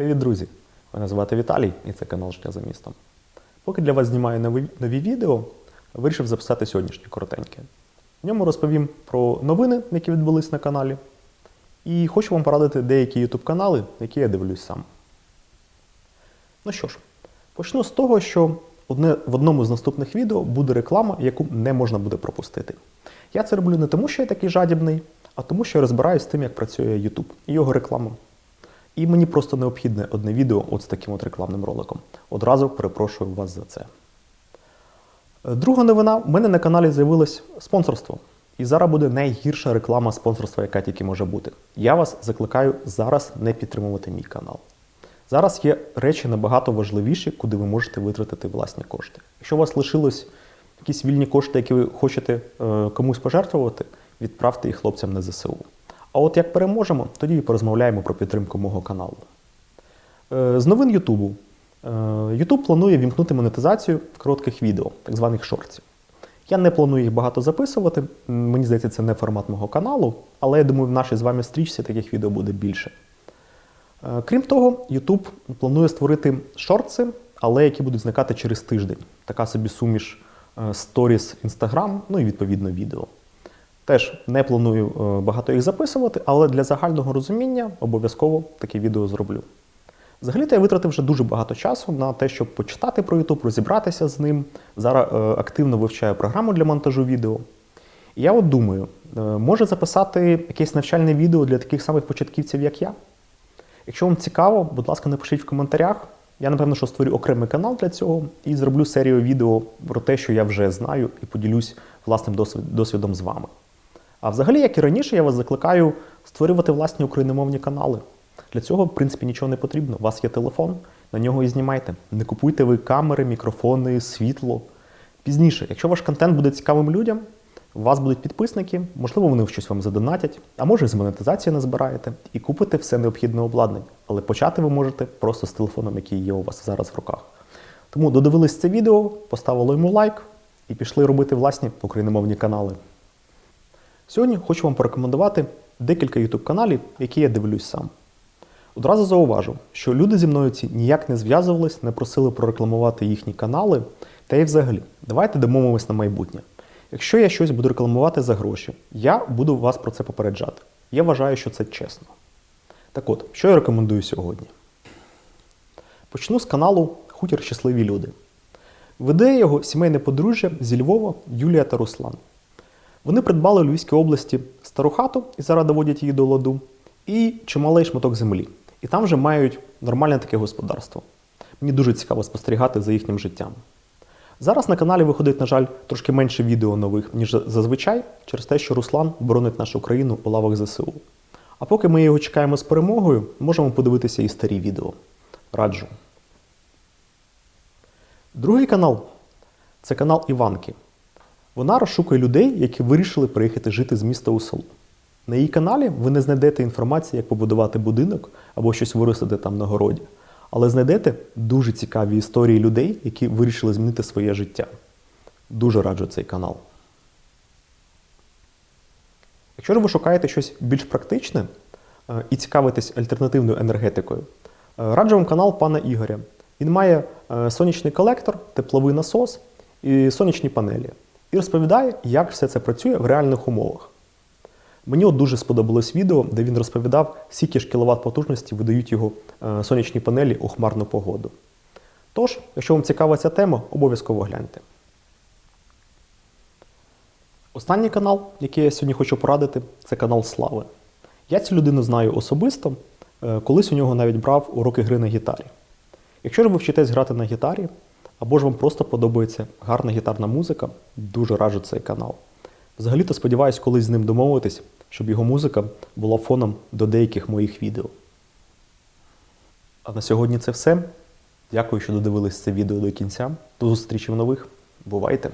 Привіт, друзі! Мене звати Віталій і це канал Життя за містом. Поки для вас знімаю нові, нові відео, вирішив записати сьогоднішнє коротеньке. В ньому розповім про новини, які відбулись на каналі, і хочу вам порадити деякі YouTube канали, які я дивлюсь сам. Ну що ж, почну з того, що одне, в одному з наступних відео буде реклама, яку не можна буде пропустити. Я це роблю не тому, що я такий жадібний, а тому, що я розбираюсь з тим, як працює YouTube і його реклама. І мені просто необхідне одне відео от з таким от рекламним роликом. Одразу перепрошую вас за це. Е, Друга новина: в мене на каналі з'явилось спонсорство. І зараз буде найгірша реклама спонсорства, яка тільки може бути. Я вас закликаю зараз не підтримувати мій канал. Зараз є речі набагато важливіші, куди ви можете витратити власні кошти. Якщо у вас лишилось якісь вільні кошти, які ви хочете е, комусь пожертвувати, відправте їх хлопцям на ЗСУ. А от як переможемо, тоді і порозмовляємо про підтримку мого каналу. Е, З новин Ютубу. Ютуб планує вімкнути монетизацію коротких відео, так званих шортів. Я не планую їх багато записувати. Мені здається, це не формат мого каналу, але я думаю, в нашій з вами стрічці таких відео буде більше. Е, Крім того, YouTube планує створити шортси, але які будуть зникати через тиждень. Така собі суміш е, сторіс Instagram, ну і відповідно відео. Теж не планую е, багато їх записувати, але для загального розуміння обов'язково таке відео зроблю. Взагалі-то я витратив вже дуже багато часу на те, щоб почитати про YouTube, розібратися з ним. Зараз е, активно вивчаю програму для монтажу відео. І я от думаю, е, може записати якесь навчальне відео для таких самих початківців, як я? Якщо вам цікаво, будь ласка, напишіть в коментарях. Я, напевно, що створю окремий канал для цього і зроблю серію відео про те, що я вже знаю, і поділюсь власним досвідом з вами. А взагалі, як і раніше, я вас закликаю створювати власні україномовні канали. Для цього, в принципі, нічого не потрібно. У вас є телефон, на нього і знімайте. Не купуйте ви камери, мікрофони, світло. Пізніше, якщо ваш контент буде цікавим людям, у вас будуть підписники, можливо, вони щось вам задонатять, а може з монетизації назбираєте і купите все необхідне обладнання. Але почати ви можете просто з телефоном, який є у вас зараз в руках. Тому додивились це відео, поставили йому лайк і пішли робити власні україномовні канали. Сьогодні хочу вам порекомендувати декілька YouTube каналів, які я дивлюсь сам. Одразу зауважу, що люди зі мною ці ніяк не зв'язувались, не просили прорекламувати їхні канали. Та й взагалі, давайте домовимось на майбутнє. Якщо я щось буду рекламувати за гроші, я буду вас про це попереджати. Я вважаю, що це чесно. Так от, що я рекомендую сьогодні? Почну з каналу Хутір Щасливі люди. Веде його сімейне подружжя зі Львова Юлія та Руслан. Вони придбали у Львівській області стару хату і зараз доводять її до ладу, і чималий шматок землі. І там вже мають нормальне таке господарство. Мені дуже цікаво спостерігати за їхнім життям. Зараз на каналі виходить, на жаль, трошки менше відео нових, ніж зазвичай, через те, що Руслан боронить нашу країну у лавах ЗСУ. А поки ми його чекаємо з перемогою, можемо подивитися і старі відео. Раджу. Другий канал це канал Іванки. Вона розшукує людей, які вирішили приїхати жити з міста у село. На її каналі ви не знайдете інформації, як побудувати будинок або щось виростити там на городі, але знайдете дуже цікаві історії людей, які вирішили змінити своє життя. Дуже раджу цей канал. Якщо ж ви шукаєте щось більш практичне е, і цікавитесь альтернативною енергетикою, е, раджу вам канал пана Ігоря. Він має е, сонячний колектор, тепловий насос і сонячні панелі. І розповідає, як все це працює в реальних умовах. Мені от дуже сподобалось відео, де він розповідав, скільки ж кіловат потужності видають його е, сонячні панелі у хмарну погоду. Тож, якщо вам цікава ця тема, обов'язково гляньте. Останній канал, який я сьогодні хочу порадити, це канал Слави. Я цю людину знаю особисто, е, колись у нього навіть брав уроки гри на гітарі. Якщо ж ви вчитесь грати на гітарі, або ж вам просто подобається гарна гітарна музика, дуже раджу цей канал. Взагалі-то сподіваюсь колись з ним домовитись, щоб його музика була фоном до деяких моїх відео. А на сьогодні це все. Дякую, що додивились це відео до кінця. До зустрічі в нових. Бувайте!